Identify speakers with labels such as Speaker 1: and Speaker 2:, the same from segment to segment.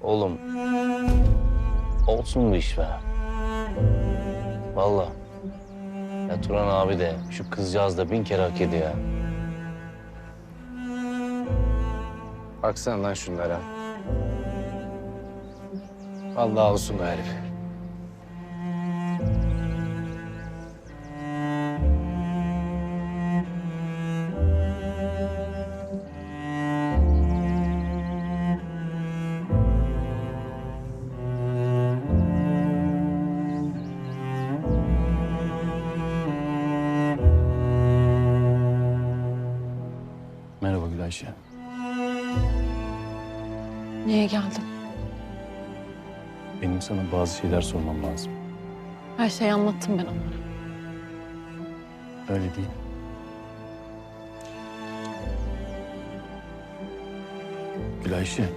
Speaker 1: Oğlum. Olsun bu iş be. Vallahi. Ya Turan abi de şu kızcağız da bin kere hak ediyor.
Speaker 2: Baksana lan şunlara. Vallahi olsun be herif.
Speaker 3: Gülayşe.
Speaker 4: Niye geldin?
Speaker 3: Benim sana bazı şeyler sormam lazım.
Speaker 4: Her şeyi anlattım ben onlara.
Speaker 3: Öyle değil. Gülayşe.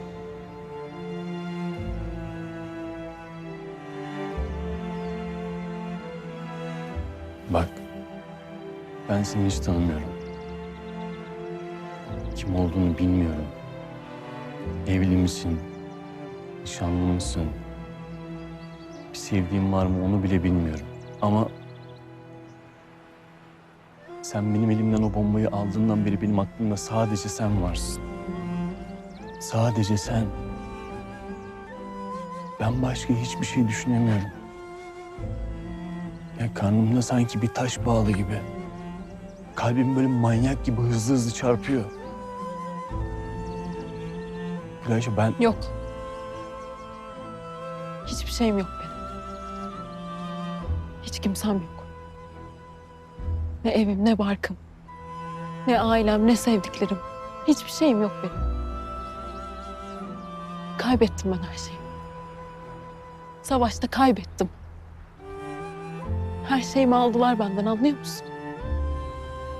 Speaker 3: Bak. Ben seni hiç tanımıyorum. Kim olduğunu bilmiyorum. Evli misin? Nişanlı mısın? Bir sevdiğin var mı onu bile bilmiyorum. Ama sen benim elimden o bombayı aldığından beri benim aklımda sadece sen varsın. Sadece sen. Ben başka hiçbir şey düşünemiyorum. Ya karnımda sanki bir taş bağlı gibi. Kalbim böyle manyak gibi hızlı hızlı çarpıyor. Gülayşe ben
Speaker 4: Yok. Hiçbir şeyim yok benim. Hiç kimsem yok. Ne evim, ne barkım. Ne ailem, ne sevdiklerim. Hiçbir şeyim yok benim. Kaybettim ben her şeyi. Savaşta kaybettim. Her şeyimi aldılar benden anlıyor musun?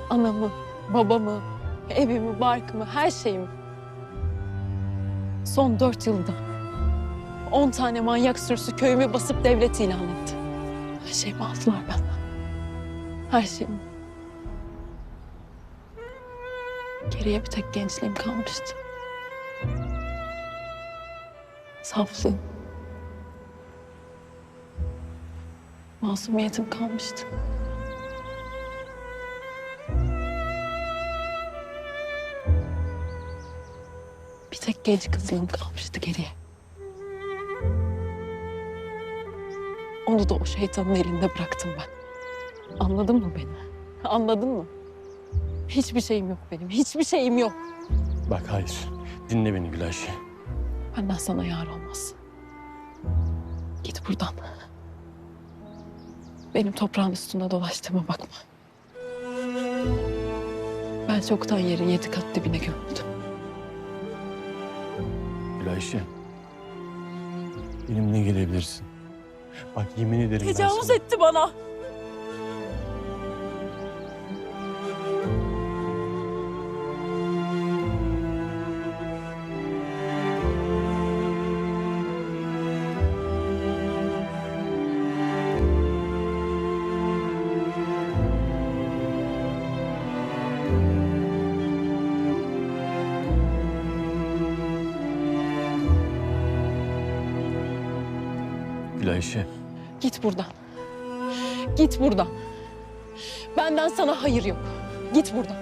Speaker 4: Anamı, babamı, evimi, barkımı, her şeyimi. Son dört yılda on tane manyak sürüsü köyümü basıp devlet ilan etti. Her şeyimi aldılar benden. Her şeyimi. Geriye bir tek gençliğim kalmıştı. Saflığım. Masumiyetim kalmıştı. Tek genç kızlığım kalmıştı geriye. Onu da o şeytanın elinde bıraktım ben. Anladın mı beni? Anladın mı? Hiçbir şeyim yok benim. Hiçbir şeyim yok.
Speaker 3: bak hayır. Dinle beni Gülayşe.
Speaker 4: Benden sana yar olmaz. Git buradan. Benim toprağın üstünde dolaştığıma bakma. Ben çoktan yerin yedi kat dibine gömüldüm.
Speaker 3: Gülayşe. Benimle gelebilirsin. Bak yemin ederim ben
Speaker 4: Tecavüz
Speaker 3: sana-
Speaker 4: etti bana.
Speaker 3: Gülayşe.
Speaker 4: Git buradan. Git buradan. Benden sana hayır yok. Git buradan.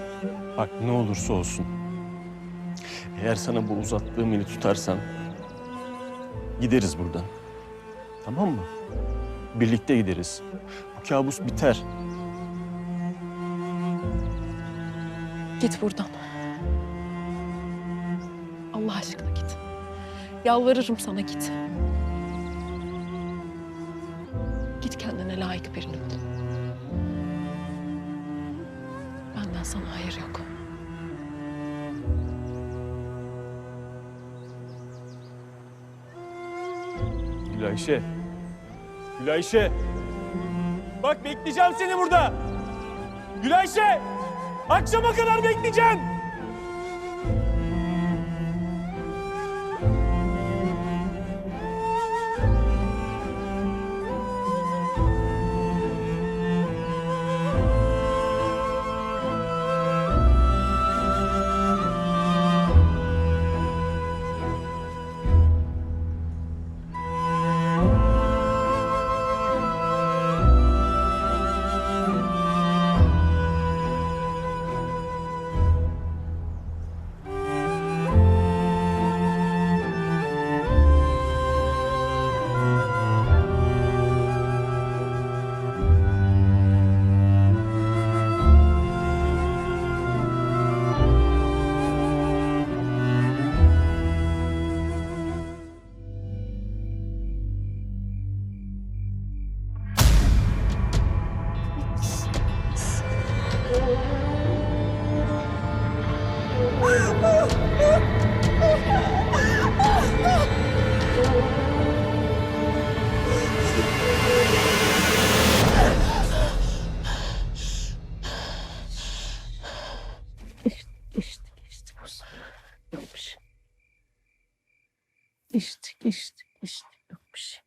Speaker 3: Bak ne olursa olsun. Eğer sana bu uzattığım eli tutarsan gideriz buradan. Tamam mı? Birlikte gideriz. Bu kabus biter.
Speaker 4: Git buradan. Allah aşkına git. Yalvarırım sana git. Git kendine layık birini bul. Benden sana hayır yok.
Speaker 3: Gülayşe. Gülayşe. Bak bekleyeceğim seni burada. Gülayşe. Akşama kadar bekleyeceğim.
Speaker 4: İçtik, içtik, içtik. Yok bir şey.